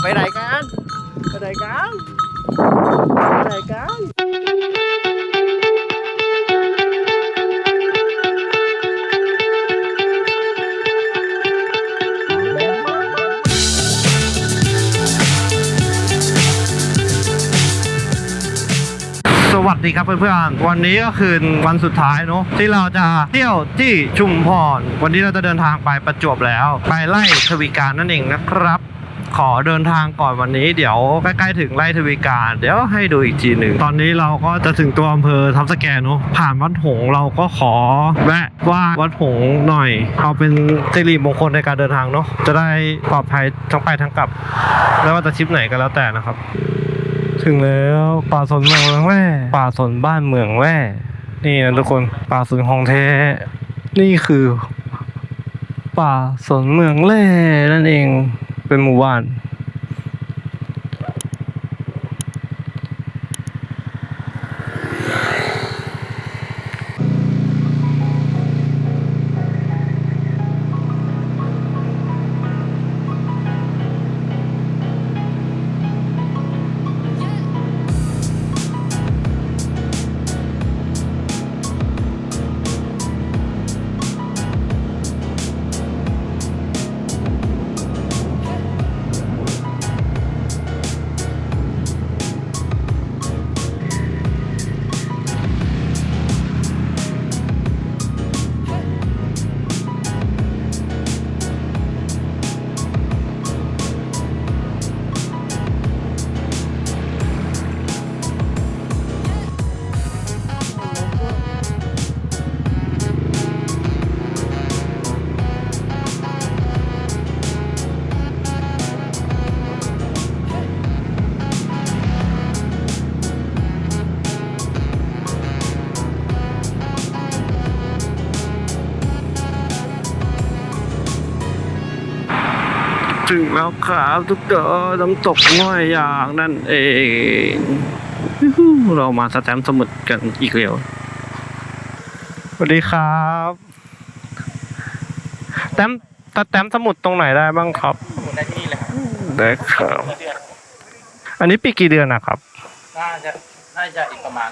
ไปไหนกันไปไหนกันไปไหนกันสวัสดีครับเพื่อนๆ วันนี้ก็คือวันสุดท้ายเนอะที่เราจะเที่ยวที่ชุมพร วันนี้เราจะเดินทางไปประจวบแล้ว ไปไล่ทวีการนั่นเองนะครับ ขอเดินทางก่อนวันนี้ เดี๋ยวใกล้ๆถึงไล่ทวีการ เดี๋ยวให้ดูอีกทีหนึ่ง ตอนนี้เราก็จะถึงตัวอำเภอทับสแกนเนอะผ่านวัดหงเราก็ขอแวะว่าวัดหงหน่อย เอาเป็นสิริมงคลในการเดินทางเนอะจะได้ปลอดภัยทั้งไปทั้งกลับไม่ว่าจะทริปไหนก็แล้วแต่นะครับ ถึงแล้วป่าสนเมืองแว่ป่าสนบ้านเมืองแว่นี่นะทุกคนป่าสนของแท้นี่คือ ป่าสนเมืองแร่นั่นเอง เป็นหมู่บ้าน ถึงแล้วครับทุกเดอน้ำตกง่อยอย่างนั่นเองยูฮูเรามาสแตมป์สมุดกันอีกแล้วสวัสดีครับแตมป์สแตมป์สมุดตรงไหนได้บ้างครับหมุนได้ที่นี่เลยครับได้ครับเดือนอันนี้ปีกี่เดือนนะครับน่าจะน่าจะอีกประมาณ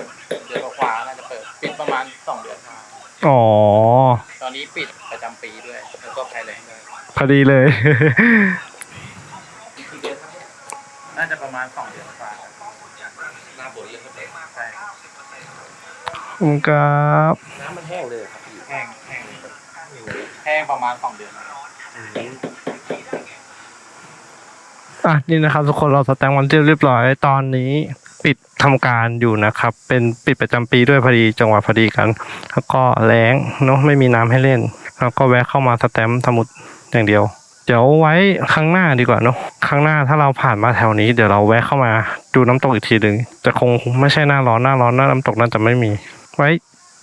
เดือนกว่าๆน่าจะเปิดปิดประมาณสองเดือนครับอ๋อตอนนี้ปิดประจำปีด้วยแล้วก็ภายแรงด้วย พอดีเลยอีกกี่เดือนครับน่าจะประมาณสองเดือนกว่าหน้าฝนเลยครับใช่ขอบคุณครับน้ำมันแห้งเลยครับพี่แห้งแห้งเลยครับแห้งประมาณสองเดือนนะครับอะนี่นะครับ ทุกคนเราสแตมป์วันที่เรียบร้อยตอนนี้ปิดทำการอยู่นะครับ เป็นปิดประจำปีด้วยพอดีจังหวะพอดีกัน แล้วก็แล้งเนาะไม่มีน้ำให้เล่น แล้วก็แวะเข้ามาสแตมป์สมุด อย่างเดียว เดี๋ยวไว้ครั้งหน้าดีกว่าเนาะครั้งหน้าถ้าเราผ่านมาแถวนี้เดี๋ยวเราแวะเข้ามาดูน้ำตกอีกทีหนึ่งแต่คงไม่ใช่หน้าร้อนหน้าร้อนหน้าน้ำตกน่าจะไม่มี ไว้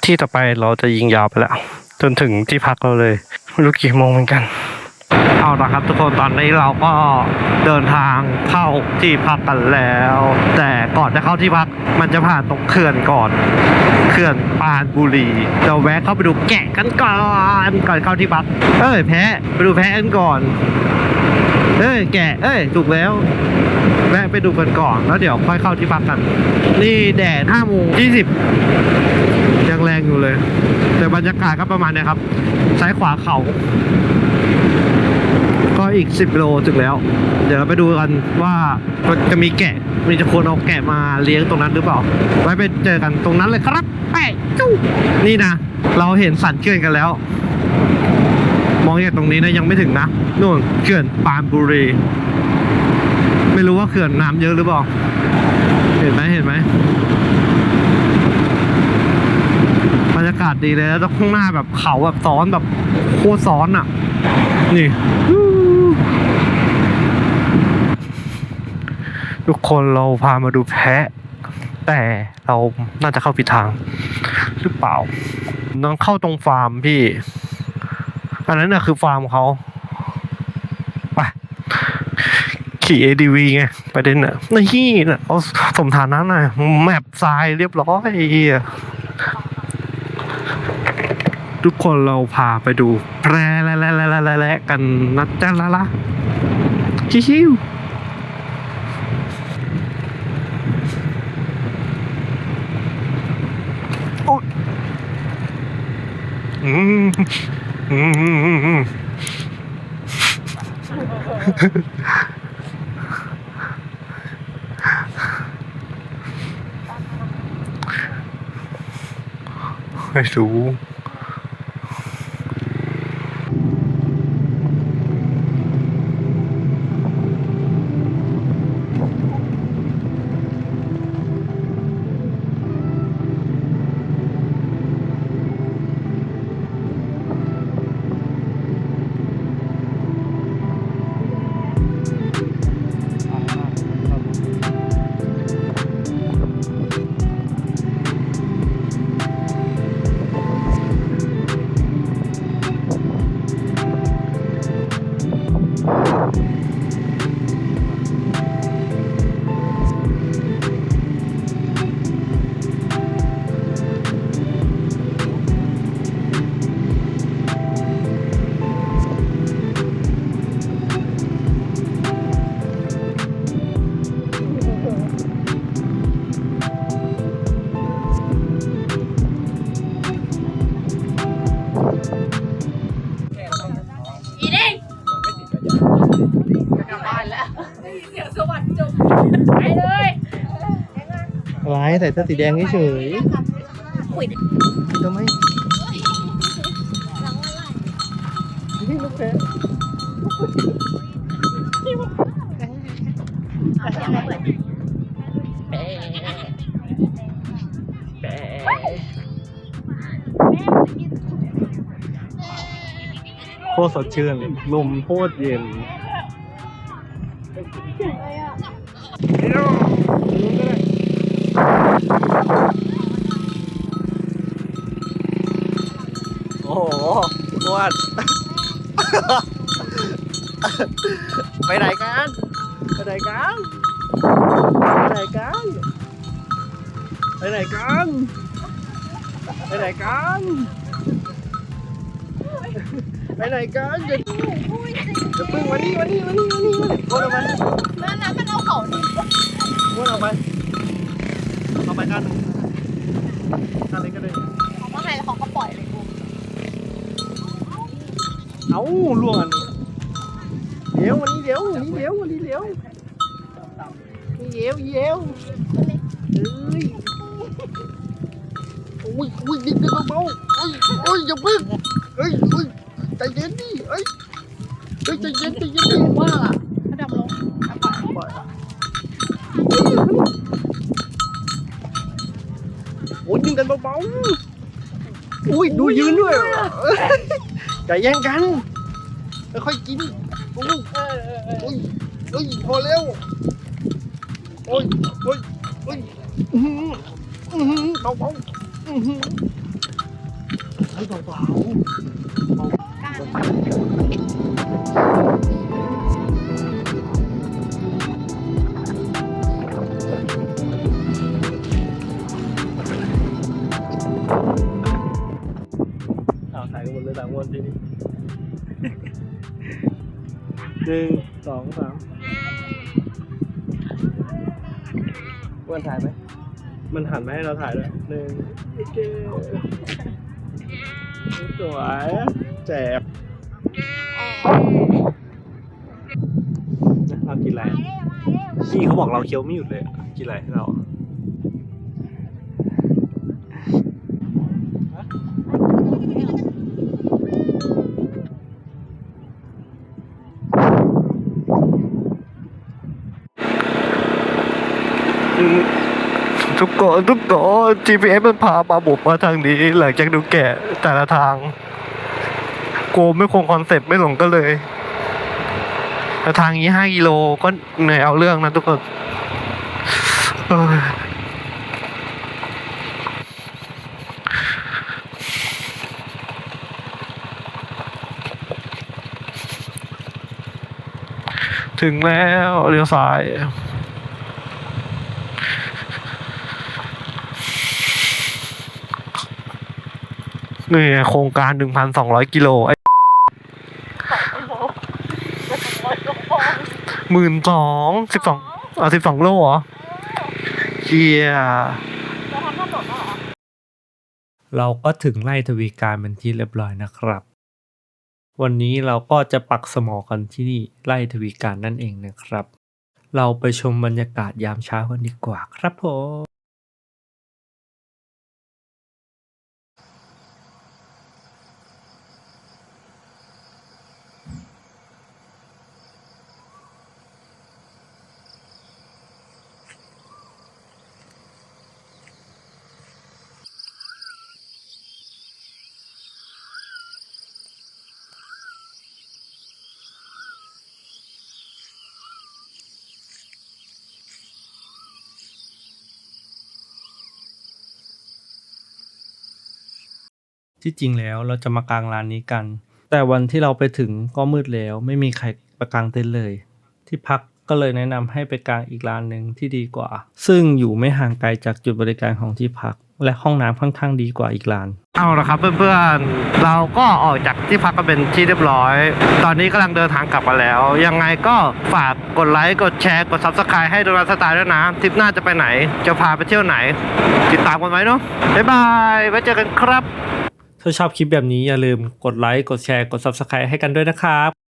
ที่ต่อไปเราจะยิงยาวไปแล้วจนถึงที่พักเราเลยไม่รู้กี่โมงเหมือนกัน เอาละครับทุกคนตอนนี้เราก็เดินทางเข้าที่พักกันแล้ว แต่ก่อนจะเข้าที่พักมันจะผ่านตรงเขื่อนก่อน เขื่อนปานบุรีเราแวะเข้าไปดูแกะกันก่อนก่อนเข้าที่พัก เอ้ยแพะไปดูแพะกันก่อน เอ้ยแกะเอ้ยถูกแล้วแวะไปดูกันก่อนแล้วเดี๋ยวค่อยเข้าที่พักกัน นี่แดดห้าโมงยี่สิบยังแรงอยู่เลย แต่บรรยากาศก็ประมาณเนี้ยครับ ซ้ายขวาเขา ก็อีก10โลถึงแล้ว เดี๋ยวเราไปดูกันว่ามันจะมีแกะ มีจะควรเอาแกะมาเลี้ยงตรงนั้นหรือเปล่า ไว้ไปเจอกันตรงนั้นเลยครับไปจู้นี่นะ เราเห็นสันเขื่อนกันแล้ว องจากตรงนี้นะยังไม่ถึงนะนู่นเขื่อนปานบุรี ไม่รู้ว่าเขื่อนน้ำเยอะหรือเปล่า เห็นไหมเห็นไหมบรรยากาศดีเลยแล้วข้างหน้าแบบเขาแบบซ้อนแบบโคตรซ้อนอะ นี่ทุกคนเราพามาดูแพะ แต่เราน่าจะเข้าผิดทาง หรือเปล่า ต้องเข้าตรงฟาร์มพี่ อันนั้นน่ะคือฟาร์มเขาไปขี่ ADV ไงประเด็นน่ะนี่น่ะเอาสมฐานะน่ะแมปทรายเรียบร้อยทุกคนเราพาไปดูแพร่และและและและและกันนะจ๊ะละละชิวอ๊ยอืม อืมอืมอืมอื ใส่เสื้อสีแดงเฉยคุยๆทำไมนี่ลูกแพ้โคตรสดชื่นเลยลมโคตรเย็น โอ้โหอ้วนไปไหนกันไปไหนกันไปไหนกันไปไหนกันไปไหนกันไปไหนกันอย่าอย่าพึ่งมานี่มานี่มานี่มานี่มานี่วนออกไปนั่นนะมันเอาเขาดิวนออกไป เอาไปกันหนึ่งกันเลยก็ได้เขาก็ให้แล้วเขาก็ปล่อยเลยกูเอ้าล่วงอันนี้เดี๋ยววันนี้เดี๋ยววันนี้เดี๋ยววันนี้เดี๋ยวนี่เดี๋ยวเดี๋ยวเอ้ยโอ้ยโอ้ยนิดเดียวเบาๆโอ้ยโอ้ยอย่าพึ่งเฮ้ยเฮ้ยใจเย็นดิเฮ้ยเฮ้ยใจเย็นใจเย็นดิว่าล่ะถ้าดำลงเอาปล่อย ปล่อยอะ โอ้ยยิงกันเบาๆอุ้ยดูยืนด้วยเอ้ยอย่าแย่งกันค่อยๆกินโอ้ยเออเออเออโอ้ยโอ้ยพอแล้วโอ้ยโอ้ยโอ้ยอื้อหืออื้อหือเบาๆอื้อหือเฮ้ยเบา หมดเลยต่างวันทีนี้หนึ่งสองสามวันถ่ายไหมมันหันมาให้เราถ่ายด้วยหนึ่งโอเคสวยแจบเรากินอะไรพี่เขาบอกเราเคี้ยวไม่หยุดเลยอะกินอะไรให้เรา ทุกคนทุกคน GPS มันพาปาบุบมาทางนี้ หลังจากดูแกะแต่ละทางโกไม่คงคอนเซ็ปต์ไม่หลงก็เลยแต่ทางนี้ห้ากิโลก็เหนื่อยเอาเรื่องนะทุกคนถึงแล้วเลี้ยวซ้าย นี่ไงโครงการหนึ่งพันสองร้อยกิโลไอ้หมื่นสองสิบสองอะสิบสองโลเหรอเชียจะทำถนนเรอเราก็ถึงไล่ทวีการเป็นที่เรียบร้อยนะครับ วันนี้เราก็จะปักสมอกันที่นี่ไล่ทวีการนั่นเองนะครับ เราไปชมบรรยากาศยามเช้ากันดีกว่าครับผม ที่จริงแล้วเราจะมากางร้านนี้กัน แต่วันที่เราไปถึงก็มืดแล้ว ไม่มีใครประกางเต็นท์เลย ที่พักก็เลยแนะนำให้ไปกางอีกร้านหนึ่งที่ดีกว่า ซึ่งอยู่ไม่ห่างไกลจากจุดบริการของที่พัก และห้องน้ำค่อนข้างดีกว่าอีกร้าน เอาละครับเพื่อนๆ เราก็ออกจากที่พักกันเป็นที่เรียบร้อย ตอนนี้กำลังเดินทางกลับมาแล้ว ยังไงก็ฝากกดไลค์ กดแชร์ กด subscribe ให้โดนัทสไตล์ด้วยนะ ทริปหน้าจะไปไหน จะพาไปเที่ยวไหน ติดตามกันไว้เนาะบ๊ายบาย ไว้เจอกันครับ ถ้าชอบคลิปแบบนี้อย่าลืมกดไลค์ กดแชร์ กด Subscribe ให้กันด้วยนะครับ